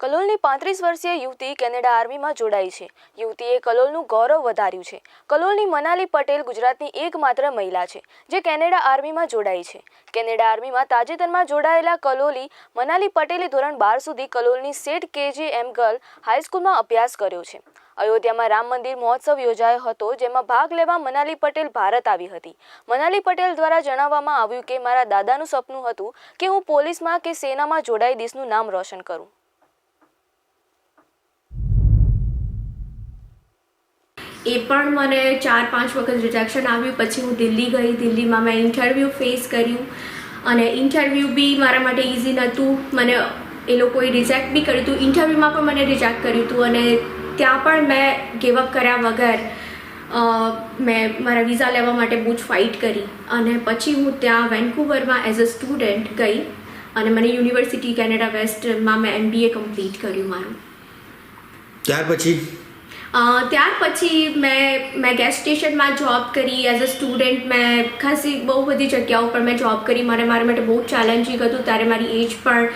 કલોલની પાંત્રીસ વર્ષીય યુવતી કેનેડા આર્મીમાં જોડાઈ છે. યુવતીએ કલોલનું ગૌરવ વધાર્યું છે. કલોલની મનાલી પટેલ ગુજરાતની એકમાત્ર મહિલા છે, જે કેનેડા આર્મીમાં જોડાઈ છે. કેનેડા આર્મીમાં તાજેતરમાં જોડાયેલા કલોલી મનાલી પટેલે ધોરણ બાર સુધી કલોલની Seth K G M girl હાઈસ્કૂલમાં અભ્યાસ કર્યો છે. અયોધ્યામાં રામ મંદિર મહોત્સવ યોજાયો હતો, જેમાં ભાગ લેવા મનાલી પટેલ ભારત આવી હતી. મનાલી પટેલ દ્વારા જણાવવામાં આવ્યું કે, મારા દાદાનું સપનું હતું કે હું પોલીસમાં કે સેનામાં જોડાઈ દેશનું નામ રોશન કરું. એ પણ મને ચાર પાંચ વખત રિજેક્શન આવ્યું. પછી હું દિલ્હી ગઈ. દિલ્હીમાં મેં ઇન્ટરવ્યૂ ફેસ કર્યું. અને ઇન્ટરવ્યૂ બી મારા માટે ઇઝી નહોતું. મને એ લોકોએ રિજેક્ટ બી કર્યું હતું. ઇન્ટરવ્યૂમાં પણ મને રિજેક્ટ કર્યું હતું. અને ત્યાં પણ મેં ગેવઅપ કર્યા વગર મેં મારા વિઝા લેવા માટે બહુ જ ફાઇટ કરી. અને પછી હું ત્યાં વેન્કુવરમાં એઝ અ સ્ટુડન્ટ ગઈ. અને મને યુનિવર્સિટી કેનેડા વેસ્ટમાં મેં એમબીએ કમ્પ્લીટ કર્યું મારું. ત્યાર પછી? ત્યાર પછી મેં મેં ગેસ સ્ટેશનમાં જોબ કરી. એઝ અ સ્ટુડન્ટ મેં ખાસી બહુ બધી જગ્યાઓ પર મેં જોબ કરી. મારે, મારા માટે બહુ ચેલેન્જિંગ હતું. ત્યારે મારી એજ પણ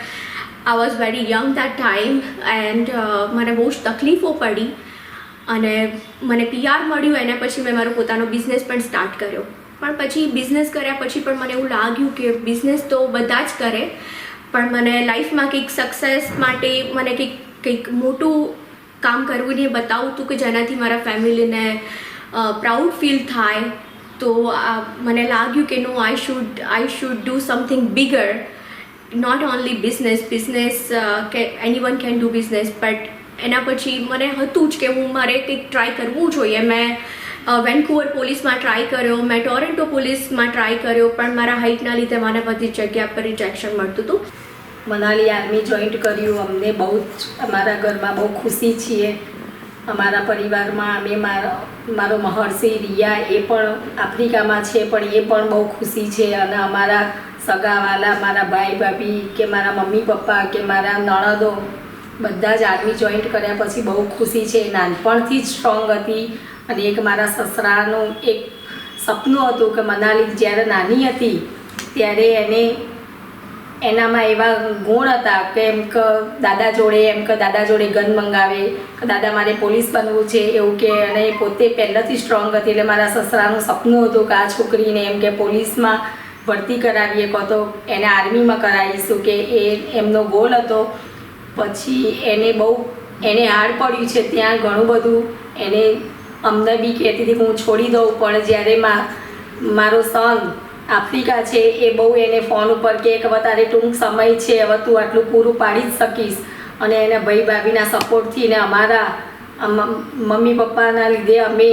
I was very young that time and મને બહુ જ તકલીફો પડી. અને મને પીઆર મળ્યું. એના પછી મેં મારો પોતાનો બિઝનેસ પણ સ્ટાર્ટ કર્યો. પણ પછી બિઝનેસ કર્યા પછી પણ મને એવું લાગ્યું કે બિઝનેસ તો બધા જ કરે. પણ મને લાઈફમાં કંઈક સક્સેસ માટે મને કંઈક કંઈક મોટું કામ કરવું ને બતાવું હતું કે જેનાથી મારા ફેમિલીને પ્રાઉડ ફીલ થાય. તો મને લાગ્યું કે no I should I should do something bigger not only business business કે anyone can do business but એના પછી મને હતું જ કે હું મારે કંઈક ટ્રાય કરવું જોઈએ. મેં વેન્કુવર પોલીસમાં ટ્રાય કર્યો, મેં ટોરેન્ટો પોલીસમાં ટ્રાય કર્યો, પણ મારા હાઇટના લીધે મને બધી જગ્યા પર રિજેક્શન મળતું હતું. મનાલી આર્મી જોઈન્ટ કર્યું. અમને બહુ જ, અમારા ઘરમાં બહુ ખુશી છીએ. અમારા પરિવારમાં અમે મારો મારો મહર્ષિ રિયા એ પણ આફ્રિકામાં છે, પણ એ પણ બહુ ખુશી છે. અને અમારા સગાવાલા, મારા ભાઈ ભાભી કે મારા મમ્મી પપ્પા કે મારા નણદો બધા જ આર્મી જોઈન્ટ કર્યા પછી બહુ ખુશી છે. નાનપણથી જ સ્ટ્રોંગ હતી. અને એક મારા સસરાનું એક સપનું હતું કે મનાલી જ્યારે નાની હતી, ત્યારે એને એનામાં એવા ગુણ હતા કે એમ કે દાદા જોડે, એમ કે દાદા જોડે ગન મંગાવે, કે દાદા મારે પોલીસ બનવું છે એવું કે, અને એ પોતે પહેલાંથી સ્ટ્રોંગ હતી એટલે મારા સસરાનું સપનું હતું કે આ છોકરીને એમ કે પોલીસમાં ભરતી કરાવીએ કહો તો એને આર્મીમાં કરાવીશું કે એ એમનો ગોલ હતો. પછી એને બહુ, એને હાર્ડ પડ્યું છે ત્યાં ઘણું બધું. એને અમને બી કહેતી હતી કે હું છોડી દઉં, પણ જ્યારે મા, મારો સન આફ્રિકા છે, એ બહુ એને ફોન ઉપર કે હવે તારે ટૂંક સમય છે, હવે તું આટલું પૂરું પાડી જ શકીશ. અને એના ભાઈ ભાભીના સપોર્ટથી ને અમારા મમ્મી પપ્પાના લીધે અમે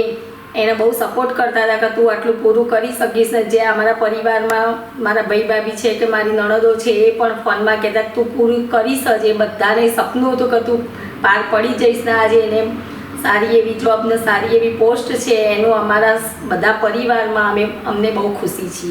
એને બહુ સપોર્ટ કરતા હતા કે તું આટલું પૂરું કરી શકીશ ને જે અમારા પરિવારમાં મારા ભાઈ ભાભી છે કે મારી નણદો છે, એ પણ ફોનમાં કહેતા, તું પૂરું કરીશ જ, એ બધાને સપનું હતું કે તું પાર પડી જઈશ ને આજે એને સારી એવી જોબ ને સારી એવી પોસ્ટ છે, એનું અમારા બધા પરિવારમાં અમે, અમને બહુ ખુશી છીએ.